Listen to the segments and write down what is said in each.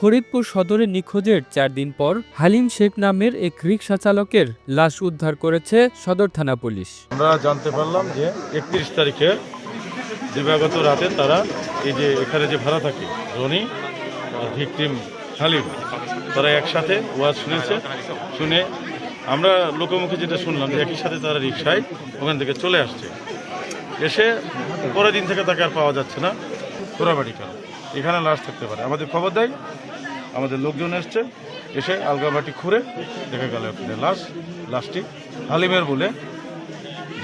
ফরিদপুর সদরে নিখোঁজের চার দিন পর হালিম শেখ নামের এক রিক্সা চালকের লাশ উদ্ধার করেছে সদর থানা পুলিশ। আমরা জানতে পারলাম যে একত্রিশ তারিখে দিবাগত রাতে তারা এই যে এখানে যে ভাড়া থাকে, রনি ভিকটিম হালিম, তারা একসাথে ওয়াজ শুনেছে, শুনে আমরা লোকমুখে যেটা শুনলাম যে একই সাথে তারা রিক্সায় ওখান থেকে চলে আসছে। এসে পরের দিন থেকে তাকে আর পাওয়া যাচ্ছে না ঘোরাবাড়ি কারণ এখানে লাশ থাকতে পারে। আমাদের খবর দেয় আমাদের লোকজন এসছে এসে আলগাবাটি খুঁড়ে দেখা গেল লাশ লাশটি হালিমের বলে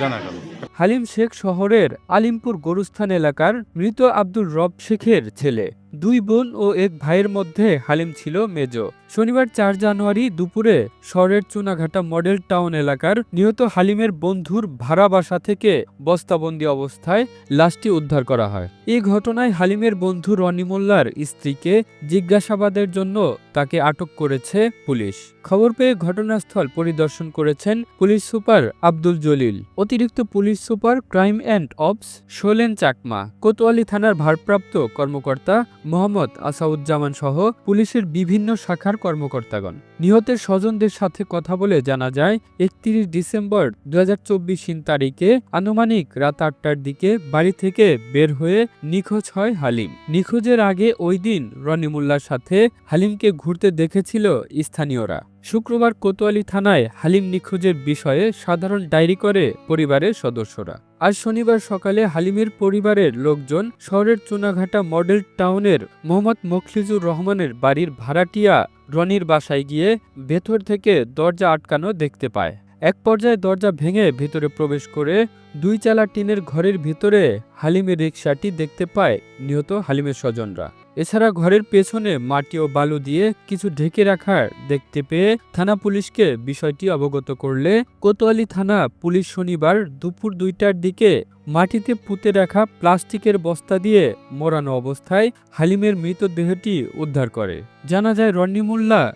জানা গেল। হালিম শেখ শহরের আলিমপুর গরুস্থান এলাকার মৃত আব্দুর রব শেখের ছেলে। দুই বোন ও এক ভাইয়ের মধ্যে হালিম ছিল মেজ। শনিবার চার জানুয়ারি দুপুরে শহরের চুনাঘাটা মডেল টাউন এলাকার নিহত হালিমের বন্ধুর ভাড়া বাসা থেকে বস্তাবন্দি অবস্থায় লাশটি উদ্ধার করা হয়। এই ঘটনায় হালিমের বন্ধু রনি মোল্লার স্ত্রীকে জিজ্ঞাসাবাদের জন্য তাকে আটক করেছে পুলিশ। খবর পেয়ে ঘটনাস্থল পরিদর্শন করেছেন পুলিশ সুপার আব্দুল জলিল। অতিরিক্ত police super crime and ops Sholen Chakma. Kotwali থানার ভারপ্রাপ্ত কর্মকর্তা মোহাম্মদ আসাউজ্জামান সহ পুলিশের বিভিন্ন শাখার কর্মকর্তাগণ। নিহতের স্বজনদের সাথে কথা বলে জানা যায়, একত্রিশ ডিসেম্বর দু হাজার চব্বিশ তারিখে আনুমানিক রাত আটটার দিকে বাড়ি থেকে বের হয়ে নিখোঁজ হয় হালিম। নিখোঁজের আগে ওই দিন রনিমুল্লার সাথে হালিমকে ঘুরতে দেখেছিল স্থানীয়রা। শুক্রবার কোতোয়ালি থানায় হালিম নিখোঁজের বিষয়ে সাধারণ ডায়েরি করে পরিবারের সদস্যরা। আজ শনিবার সকালে হালিমের পরিবারের লোকজন শহরের চুনাঘাটা মডেল টাউনের মোহাম্মদ মখলিজুর রহমানের বাড়ির ভাড়াটিয়া রনির বাসায় গিয়ে ভেতর থেকে দরজা আটকানো দেখতে পায়। এক পর্যায়ে দরজা ভেঙে ভেতরে প্রবেশ করে দুই চালা টিনের ঘরের ভিতরে হালিমের রিক্সাটি দেখতে পায় নিহত হালিমের স্বজনরা। এছাড়া ঘরের পেছনে মাটি ও বালু দিয়ে কিছু ঢেকে রাখার দেখতে পেয়ে থানা পুলিশকে বিষয়টি অবগত করলে কোতোয়ালি থানা পুলিশ শনিবার দুপুর দুইটার দিকে মাটিতে পুঁতে রাখা প্লাস্টিকের বস্তা দিয়ে মোড়ানো অবস্থায় হালিমের মৃতদেহটি উদ্ধার করে। জানা যায় রন্নি মোল্লা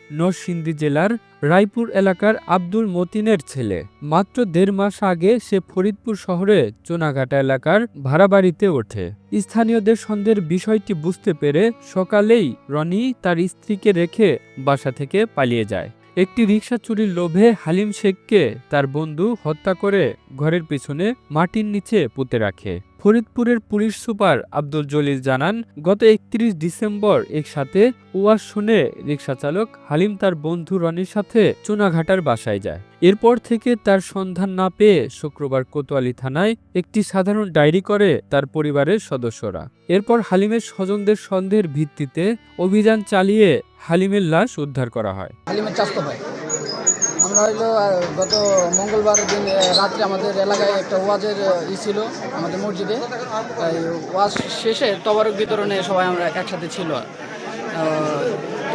জেলার রায়পুর এলাকার আব্দুল মতিনের ছেলে। মাত্র দেড় মাস আগে সে ফরিদপুর শহরে চোনাঘাটা এলাকার ভাড়া বাড়িতে ওঠে। স্থানীয়দের সন্দেহের বিষয়টি বুঝতে পেরে সকালেই রনি তার স্ত্রীকে রেখে বাসা থেকে পালিয়ে যায়। একটি রিক্সা চুরির লোভে হালিম শেখকে তার বন্ধু হত্যা করে ঘরের পিছনে মাটির নিচে পুঁতে রাখে। ফরিদপুরের পুলিশ সুপার আব্দুল জলিল জানান, গত একত্রিশ ডিসেম্বর একসাথে ওয়াজ শুনে রিক্সা চালক হালিম তার বন্ধু রনির সাথে চুনাঘাটার বাসায় যায়। এরপর থেকে তার সন্ধান না পেয়ে শুক্রবার কোতোয়ালি থানায় একটি সাধারণ ডায়েরি করে তার পরিবারের সদস্যরা। এরপর হালিমের স্বজনদের সন্দেহের ভিত্তিতে অভিযান চালিয়ে হালিমের লাশ উদ্ধার করা হয়। হইল গত মঙ্গলবার দিন রাত্রে আমাদের এলাকায় একটা ওয়াজের ই ছিল আমাদের মসজিদে। ওয়াজ শেষে তবরক বিতরণে সবাই আমরা একসাথে ছিল।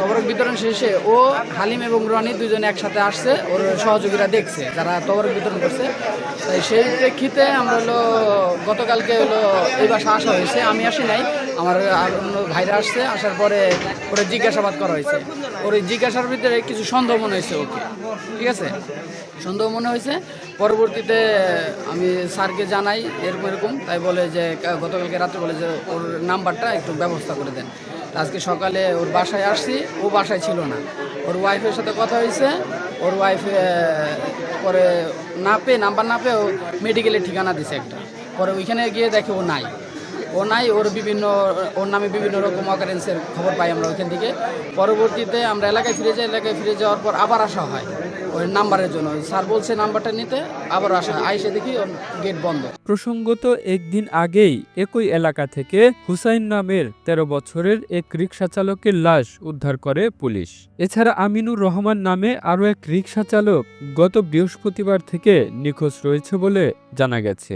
তবরক বিতরণ শেষে ও হালিম এবং রনি দুজনে একসাথে আসছে, ওর সহযোগীরা দেখছে যারা তবরক বিতরণ করছে। তাই সেই প্রেক্ষিতে আমরা হলো, গতকালকে হলো, এই বাসা আসা হয়েছে, আমি আসি নাই, আমার আর অন্য ভাইরা আসছে, আসার পরে ওরে জিজ্ঞাসাবাদ করা হয়েছে। ওর জিজ্ঞাসার ভিতরে কিছু সন্দেহ মনে হয়েছে ওকে, ঠিক আছে? সন্দেহ মনে হয়েছে। পরবর্তীতে আমি স্যারকে জানাই, এরকম এরকম, তাই বলে যে গতকালকে রাত্রে বলে যে, ওর নাম্বারটা একটু ব্যবস্থা করে দেন। আজকে সকালে ওর বাসায় আসছি, ও বাসায় ছিল না। ওর ওয়াইফের সাথে কথা হয়েছে, ওর ওয়াইফ পরে না পেয়ে নাম্বার না পেয়ে ও মেডিকেলের ঠিকানা দিছে একটা। পরে ওইখানে গিয়ে দেখে ও নাই। ও নাই ওর বিভিন্ন, ওর নামে বিভিন্ন রকম অকারেন্সের খবর পাই আমরা ওইখান থেকে। পরবর্তীতে আমরা এলাকায় ফিরে যাই, এলাকায় ফিরে যাওয়ার পর আবার আসা হয় ওই নাম্বারের জন্য। স্যার বলছে নাম্বারটা নিতে, আবার আসা আইসে দেখি ওর গেট বন্ধ। প্রসঙ্গত, একদিন আগেই একই এলাকা থেকে হুসাইন নামের ১৩ বছরের এক রিক্সা চালকের লাশ উদ্ধার করে পুলিশ। এছাড়া আমিনুর রহমান নামে আরও এক রিক্সা চালক গত বৃহস্পতিবার থেকে নিখোঁজ রয়েছে বলে জানা গেছে।